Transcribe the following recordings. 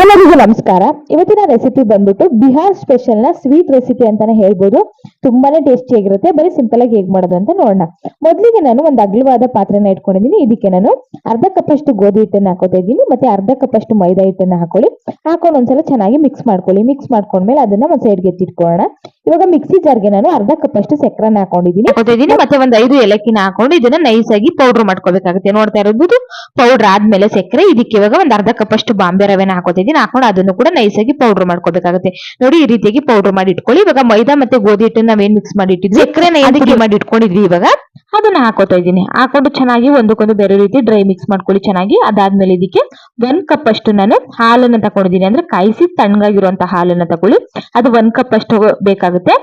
ಎಲ್ಲರಿಗೂ ನಮಸ್ಕಾರ. ಇವತ್ತಿನ ರೆಸಿಪಿ ಬಂದ್ಬಿಟ್ಟು ಬಿಹಾರ್ ಸ್ಪೆಷಲ್ನ ಸ್ವೀಟ್ ರೆಸಿಪಿ ಅಂತಾನೆ ಹೇಳ್ಬೋದು. ತುಂಬಾನೇ ಟೇಸ್ಟಿ ಆಗಿರುತ್ತೆ. ಬರೀ ಸಿಂಪಲ್ ಆಗಿ ಹೇಗ್ ಮಾಡೋದು ಅಂತ ನೋಡೋಣ. ಮೊದಲಿಗೆ ನಾನು ಒಂದು ಅಗಲವಾದ ಪಾತ್ರೆನ ಇಟ್ಕೊಂಡಿದ್ದೀನಿ. ಇದಕ್ಕೆ ನಾನು ಅರ್ಧ ಕಪ್ ಅಷ್ಟು ಗೋಧಿ ಹಿಟ್ಟನ್ನ ಹಾಕೋತಾ ಇದ್ದೀನಿ. ಮತ್ತೆ ಅರ್ಧ ಕಪ್ ಅಷ್ಟು ಮೈದಾ ಹಿಟ್ಟನ್ನ ಹಾಕೊಳ್ಳಿ. ಹಾಕೊಂಡು ಒಂದ್ಸಲ ಚೆನ್ನಾಗಿ ಮಿಕ್ಸ್ ಮಾಡ್ಕೊಳ್ಳಿ. ಮಿಕ್ಸ್ ಮಾಡ್ಕೊಂಡ್ಮೇಲೆ ಅದನ್ನ ಒಂದ್ ಸೈಡ್ಗೆ ಎತ್ತಿಟ್ಕೊಳ್ಳೋಣ. ಇವಾಗ ಮಿಕ್ಸಿ ಜಾರ್ಗೆ ನಾನು ಅರ್ಧ ಕಪ್ ಅಷ್ಟು ಸಕ್ಕರೆನ ಹಾಕೊಂಡಿದ್ದೀನಿ ಮತ್ತೆ ಒಂದ್ ಐದು ಏಲಕ್ಕಿನ ಹಾಕೊಂಡು ಇದನ್ನ ನೈಸ್ ಆಗಿ ಪೌಡರ್ ಮಾಡ್ಕೋಬೇಕಾಗುತ್ತೆ ನೋಡ್ತಾ ಇರೋದು ಪೌಡರ್ ಆದ್ಮೇಲೆ ಸಕ್ಕರೆ ಇದಕ್ಕೆ ಇವಾಗ ಒಂದ್ ಅರ್ಧ ಕಪ್ ಅಷ್ಟು ಬಾಂಬೆ ರವೆನ ಹಾಕೋತಿದ್ದೀನಿ ಹಾಕೊಂಡು ಅದನ್ನು ಕೂಡ ನೈಸ್ ಆಗಿ ಪೌಡರ್ ಮಾಡ್ಕೋಬೇಕಾಗುತ್ತೆ ನೋಡಿ ಈ ರೀತಿಯಾಗಿ ಪೌಡರ್ ಮಾಡಿ ಇಟ್ಕೊಳ್ಳಿ. ಇವಾಗ ಮೈದಾ ಮತ್ತೆ ಗೋಧಿ ಹಿಟ್ಟನ್ನ ನಾವೇನ್ ಮಿಕ್ಸ್ ಮಾಡಿ ಇಟ್ಟಿದ್ವಿ? ಸಕ್ಕರೆನ ಮಾಡಿ ಇಟ್ಕೊಂಡಿದ್ವಿ ಇವಾಗ. ಅದನ್ನ ಹಾಕೋತಾ ಇದ್ದೀನಿ. ಹಾಕೊಂಡು ಚೆನ್ನಾಗಿ ಒಂದಕ್ಕೊಂದು ಬೇರೆ ರೀತಿ ಡ್ರೈ ಮಿಕ್ಸ್ ಮಾಡ್ಕೊಳ್ಳಿ ಚೆನ್ನಾಗಿ. ಅದಾದ್ಮೇಲೆ ಇದಕ್ಕೆ ಒಂದ್ ಕಪ್ ಅಷ್ಟು ನಾನು ಹಾಲನ್ನ ತಗೊಂಡಿದ್ದೀನಿ ಅಂದ್ರೆ ಕಾಯಿಸಿ ತಣ್ಣಗಾಗಿರುವಂತ ಹಾಲನ್ನ ತಗೊಳ್ಳಿ ಅದು ಒಂದ್ ಕಪ್ ಅಷ್ಟು ಬೇಕಾಗುತ್ತೆ.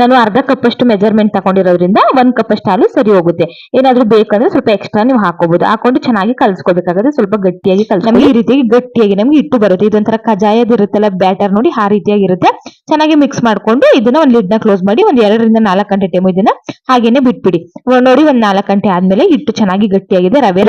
ನಾನು ಅರ್ಧ ಕಪ್ ಅಷ್ಟು ಮೆಜರ್ಮೆಂಟ್ ತಗೊಂಡಿರೋದ್ರಿಂದ ಒಂದ್ ಕಪ್ ಅಷ್ಟು ಹಾಲು ಸರಿ ಹೋಗುತ್ತೆ. ಏನಾದ್ರೂ ಬೇಕಂದ್ರೆ ಸ್ವಲ್ಪ ಎಕ್ಸ್ಟ್ರಾ ನೀವು ಹಾಕೋಬಹುದು ಹಾಕೊಂಡು ಚೆನ್ನಾಗಿ ಕಲ್ಸ್ಕೋಬೇಕಾಗುತ್ತೆ. ಸ್ವಲ್ಪ ಗಟ್ಟಿಯಾಗಿ ಕಲ್ಸ್ ಈ ರೀತಿಯಾಗಿ ಗಟ್ಟಿಯಾಗಿ ನಮ್ಗೆ ಇಟ್ಟು ಬರುತ್ತೆ. ಇದೊಂಥರ ಕಜಾಯದ ಇರುತ್ತಲ್ಲ ಬ್ಯಾಟರ್ ನೋಡಿ ಆ ರೀತಿಯಾಗಿ ಇರುತ್ತೆ. ಚೆನ್ನಾಗಿ ಮಿಕ್ಸ್ ಮಾಡ್ಕೊಂಡು ಇದನ್ನ ಒಂದ್ ಲಿಡ್ನ ಕ್ಲೋಸ್ ಮಾಡಿ ಒಂದ್ ಎರಡರಿಂದ ನಾಲ್ಕು ಗಂಟೆ ಟೈಮ್ ಇದನ್ನ ಹಾಗೇನೆ ಬಿಟ್ಬಿಡಿ. ನೋಡಿ ಒಂದ್ ನಾಲ್ಕು ಗಂಟೆ ಆದ್ಮೇಲೆ ಹಿಟ್ಟು ಚೆನ್ನಾಗಿ ಗಟ್ಟಿಯಾಗಿದೆ ರವೆ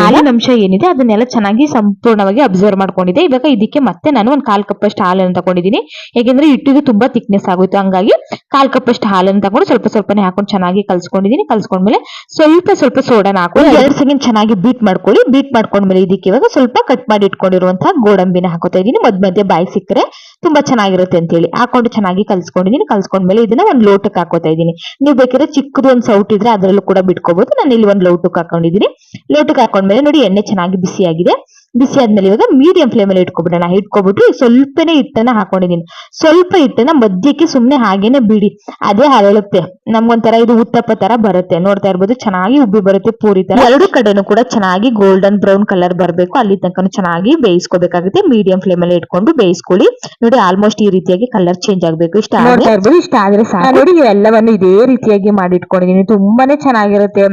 ಹಾಲಿನ ಅಂಶ ಏನಿದೆ ಅದನ್ನೆಲ್ಲ ಚೆನ್ನಾಗಿ ಸಂಪೂರ್ಣವಾಗಿ ಅಬ್ಸರ್ವ್ ಮಾಡ್ಕೊಂಡಿದೆ ಇವಾಗ ಇದಕ್ಕೆ ಮತ್ತೆ ನಾನು ಒಂದ್ ಕಾಲ್ ಕಪ್ ಅಷ್ಟು ಹಾಲನ್ನು ತಗೊಂಡಿದ್ದೀನಿ. ಯಾಕೆಂದ್ರೆ ಹಿಟ್ಟಿಗೆ ತುಂಬಾ ಥಿಕ್ನೆಸ್ ಆಗುತ್ತೆ ಹಂಗಾಗಿ ಕಾಲ್ ಕಪ್ ಅಷ್ಟು ಹಾಲನ್ನು ತಗೊಂಡು ಸ್ವಲ್ಪ ಸ್ವಲ್ಪನೇ ಹಾಕೊಂಡು ಚೆನ್ನಾಗಿ ಕಲ್ಸ್ಕೊಂಡಿದ್ದೀನಿ. ಕಲ್ಸ್ಕೊಂಡ್ಮೇಲೆ ಸ್ವಲ್ಪ ಸ್ವಲ್ಪ ಸೋಡಾನ ಹಾಕೊಂಡು ಎರಡು ಸೆಕೆಂಡ್ ಚೆನ್ನಾಗಿ ಬೀಟ್ ಮಾಡ್ಕೊಳ್ಳಿ. ಬೀಟ್ ಮಾಡ್ಕೊಂಡ್ಮೇಲೆ ಇದಕ್ಕೆ ಇವಾಗ ಸ್ವಲ್ಪ ಕಟ್ ಮಾಡಿ ಇಟ್ಕೊಂಡಿರುವಂತಹ ಗೋಡಂಬಿನ ಹಾಕೋತಾ ಇದ್ದೀನಿ. ಮಧ್ಯ ಮಧ್ಯೆ ಬಾಯಿ ಸಿಕ್ಕರೆ ತುಂಬಾ ಚೆನ್ನಾಗಿರುತ್ತೆ ಅಂತ ಹೇಳಿ ಹಾಕೊಂಡು ಚೆನ್ನಾಗಿ ಕಲ್ಸ್ಕೊಂಡಿದ್ದೀನಿ ಕಲ್ಸ್ಕೊಂಡ್ಮೇಲೆ ಇದನ್ನ ಒಂದ್ ಲೋಟಕ್ಕೆ ಹಾಕೋತಾ ಇದ್ದೀನಿ. ನೀವು ಬೇಕಾದ್ರೆ ಚಿಕ್ಕದು ಒಂದ್ ಸೌಟ್ ಇದ್ರೆ ಅದರಲ್ಲೂ ಕೂಡ ಬಿಟ್ಕೋಬಹುದು ನಾನು ಇಲ್ಲಿ ಒಂದ್ ಲೋಟಕ್ಕೆ ಹಾಕೊಂಡಿದ್ದೀನಿ ಲೋಟಕ್ಕೆ ಹಾಕೊಂಡ್ಮೇಲೆ ನೋಡಿ ಎಣ್ಣೆ ಚೆನ್ನಾಗಿ ಬಿಸಿಯಾಗಿದೆ. ಬಿಸಿ ಆದ್ಮೇಲೆ ಇವಾಗ ಮೀಡಿಯಂ ಫ್ಲೇಮ್ ಅಲ್ಲಿ ಇಟ್ಕೊಬಿಡೋಣ. ಇಟ್ಕೊಬಿಟ್ಟು ಸ್ವಲ್ಪನೇ ಹಿಟ್ಟನ್ನ ಹಾಕೊಂಡಿದೀನಿ ಸ್ವಲ್ಪ ಹಿಟ್ಟನ್ನ ಮಧ್ಯಕ್ಕೆ ಸುಮ್ನೆ ಹಾಗೇನೆ ಬಿಡಿ. ಅದೇ ಹರಳುತ್ತೆ ನಮ್ಗೊಂಥರ ಇದು ಉತ್ತಪ್ಪ ತರ ಬರುತ್ತೆ. ನೋಡ್ತಾ ಇರ್ಬೋದು ಚೆನ್ನಾಗಿ ಉಬ್ಬಿ ಬರುತ್ತೆ ಪೂರಿ ತರ ಎರಡು ಕಡೆನೂ ಕೂಡ ಚೆನ್ನಾಗಿ ಗೋಲ್ಡನ್ ಬ್ರೌನ್ ಕಲರ್ ಬರಬೇಕು. ಅಲ್ಲಿ ತನಕ ಚೆನ್ನಾಗಿ ಬೇಯಿಸ್ಕೋಬೇಕಾಗುತ್ತೆ. ಮೀಡಿಯಂ ಫ್ಲೇಮ್ ಅಲ್ಲಿ ಇಟ್ಕೊಂಡು ಬೇಯಿಸ್ಕೊಳ್ಳಿ. ನೋಡಿ ಆಲ್ಮೋಸ್ಟ್ ಈ ರೀತಿಯಾಗಿ ಕಲರ್ ಚೇಂಜ್ ಆಗ್ಬೇಕು. ಇಷ್ಟ ಇರ್ಬೋದು ಇಷ್ಟ ಆದ್ರೆ ಸಾಕು. ನೋಡಿ ಎಲ್ಲವನ್ನು ಇದೇ ರೀತಿಯಾಗಿ ಮಾಡಿ ಇಟ್ಕೊಂಡಿದೀನಿ ತುಂಬಾನೇ ಚೆನ್ನಾಗಿರುತ್ತೆ.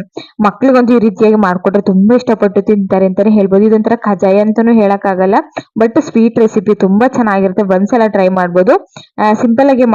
ಮಕ್ಳಿಗಂತೂ ಈ ರೀತಿಯಾಗಿ ಮಾಡ್ಕೊಟ್ರೆ ತುಂಬಾ ಇಷ್ಟಪಟ್ಟು ತಿಂತಾರೆ ಅಂತಾನೆ ಹೇಳ್ಬೋದು. ಇದೊಂಥರ ಕಜಾಯ ಅಂತಾನೂ ಹೇಳಕ್ಕಾಗಲ್ಲ. ಬಟ್ ಸ್ವೀಟ್ ರೆಸಿಪಿ ತುಂಬಾ ಚೆನ್ನಾಗಿರುತ್ತೆ. ಒಂದ್ಸಲ ಟ್ರೈ ಮಾಡ್ಬೋದು. ಸಿಂಪಲ್ ಆಗಿ